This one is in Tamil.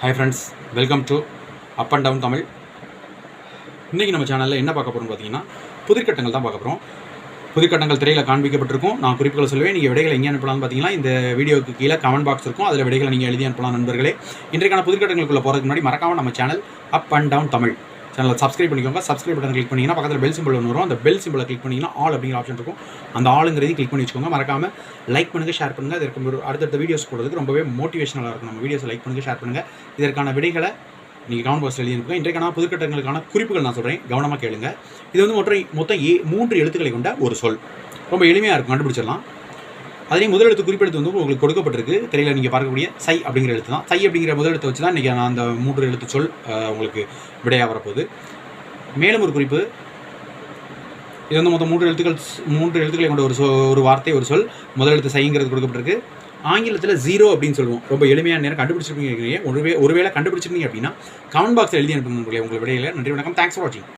Hi friends welcome to up and down Tamil இன்றைக்கி நம்ம சேனலில் என்ன பார்க்க போகிறோம்னு பார்த்தீங்கன்னா புதிர்கட்டங்கள் தான் பார்க்க போகிறோம் புதிர்கட்டங்கள் திரையில் காண்பிக்கப்பட்டிருக்கும். நான் குறிப்புகளை சொல்லுவேன். நீங்கள் விடைகளை எங்கே அனுப்பலாம்னு பார்த்தீங்கன்னா இந்த வீடியோக்கு கீழே கமெண்ட் பாக்ஸ் இருக்கும். அதில் விடைகளை நீங்கள் எழுதி அனுப்பலாம் நண்பர்களே. இன்றைக்கான புதிர்கட்டங்களுக்குள்ளே போகிறதுக்கு முன்னாடி மறக்காமல் நம்ம channel up and down Tamil சேனலை சப்ஸ்கிரைப் பண்ணிக்கோங்க. சப்ஸ்கிரைப் பட்டன் கிளிக் பண்ணிங்கன்னா பக்கத்தில் பெல் சிம்பிள் ஒன்று வரும். அந்த பெல் சிம்பிளை கிளிக் பண்ணிங்கன்னா ஆல் அப்படிங்கிற ஆப்ஷன் இருக்கும். அந்த ஆளுங்கிறதையும் கிளிக் பண்ணி வச்சுக்கோங்க. மறக்காமல் லைக் பண்ணுங்கள் ஷேர் பண்ணுங்கள் இதற்கு ஒரு அடுத்தடுத்த வீடியோஸ் போடுறதுக்கு ரொம்பவே மோட்டிவேஷனலாக இருக்கும். நம்ம வீடியோஸை லைக் பண்ணுங்கள் ஷேர் பண்ணுங்கள் இதற்கான விடைகளை நீங்கள் கமெண்ட் பாக்ஸ் எழுதி அனுப்புங்க இன்றைக்கான புதுக்கட்டங்களுக்கான குறிப்புகள் நான் சொல்கிறேன் கவனமாக கேளுங்க. இது வந்து மொத்த மொத்தம் ஏ மூன்று எழுத்துக்களை கொண்ட ஒரு சொல். ரொம்ப எளிமையாக இருக்கும். கண்டுபிடிச்சிடலாம். அதுலேயும் முதல் எழுத்து குறிப்பெடுத்து வந்து உங்களுக்கு கொடுக்கப்பட்டிருக்கு. திரையில் நீங்கள் பார்க்கக்கூடிய சை அப்படிங்கிற எழுத்து தான். சை அப்படிங்கிற முதல் வச்சு தான் இன்றைக்கி நான் அந்த மூன்று எழுத்து சொல் உங்களுக்கு விடையாக வரப்போகுது. மேலும் ஒரு குறிப்பு. இது வந்து மொத்தம் மூன்று எழுத்துக்கள் மூன்று எழுத்துக்களை கொண்ட ஒரு சொ ஒரு வார்த்தை ஒரு சொல். முதலெழுத்து சைங்கிறது கொடுக்கப்பட்டிருக்கு. ஆங்கிலத்தில் ஜீரோ அப்படின்னு சொல்லுவோம். ரொம்ப எளிமையான நேரம் கண்டுபிடிச்சிருப்பீங்க ஒருவே ஒருவேளை கண்டுபிடிச்சிருந்தீங்க அப்படின்னா கமெண்ட் பாக்ஸில் எழுதி அனுப்புங்க உங்களை உங்கள் விடையில. நன்றி வணக்கம். தேங்க்ஸ் ஃபார் வாட்சிங்